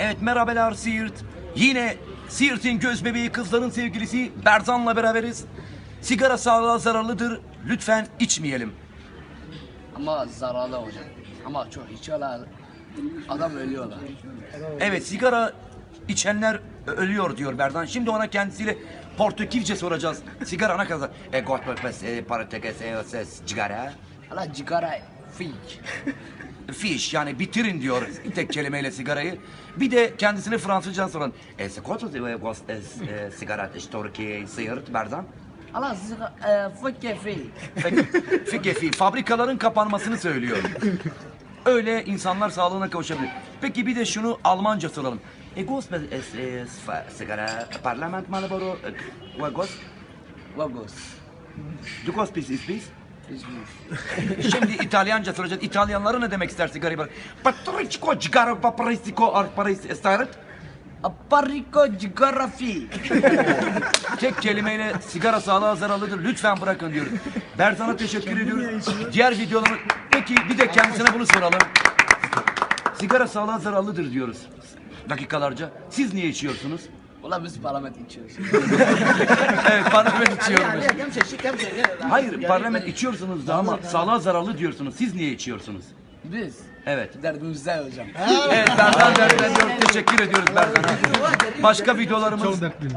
Evet merhabalar Siirt. Yine Siirt'in göz bebeği kızların sevgilisi Berzan'la beraberiz. Sigara sağlığa zararlıdır. Lütfen içmeyelim. Ama zararlı hocam. Ama çok içiyorlar. Adam ölüyorlar. Evet sigara içenler ölüyor diyor Berzan. Şimdi ona kendisiyle Portekizce soracağız. Sigara ne kadar? E gospes e partekes e ses sigara. Hala cigara fik. Fiş yani bitirin diyor tek kelimeyle sigarayı. Bir de kendisine Fransızca sorun. E c'est quoi tu e, gos e, e, Siirt Berzan? Hala sigara e, fik fik. Fikefi fabrikaların kapanmasını söylüyor. Öyle insanlar sağlığına kavuşabilir. Peki bir de şunu Almanca soralım. E gos sigara parlament Marlboro e, gos Vagos. du gos pis is pis? Üzgünüz. Şimdi İtalyanca soracağız. İtalyanlara ne demek ister sigarayı bırak? Patrico cigaro paprisico arparis estaret. Aparico cigara fik. Tek kelimeyle sigara sağlığa zararlıdır. Lütfen bırakın diyoruz. Berzan'a teşekkür ediyoruz. Diğer videoları... Peki bir de kendisine bunu soralım. Sigara sağlığa zararlıdır diyoruz. Dakikalarca. Siz niye içiyorsunuz? Ulan biz parlament içiyoruz. Evet parlament içiyoruz. Şey, şey. Hayır parlament içiyorsunuz da ama sağlığa zararlı diyorsunuz. Siz niye içiyorsunuz? Biz Evet. derdimizde hocam. Evet Berzan dertleniyor. Teşekkür ediyoruz Berzan'a. Başka videolarımız... Çok dertliyim.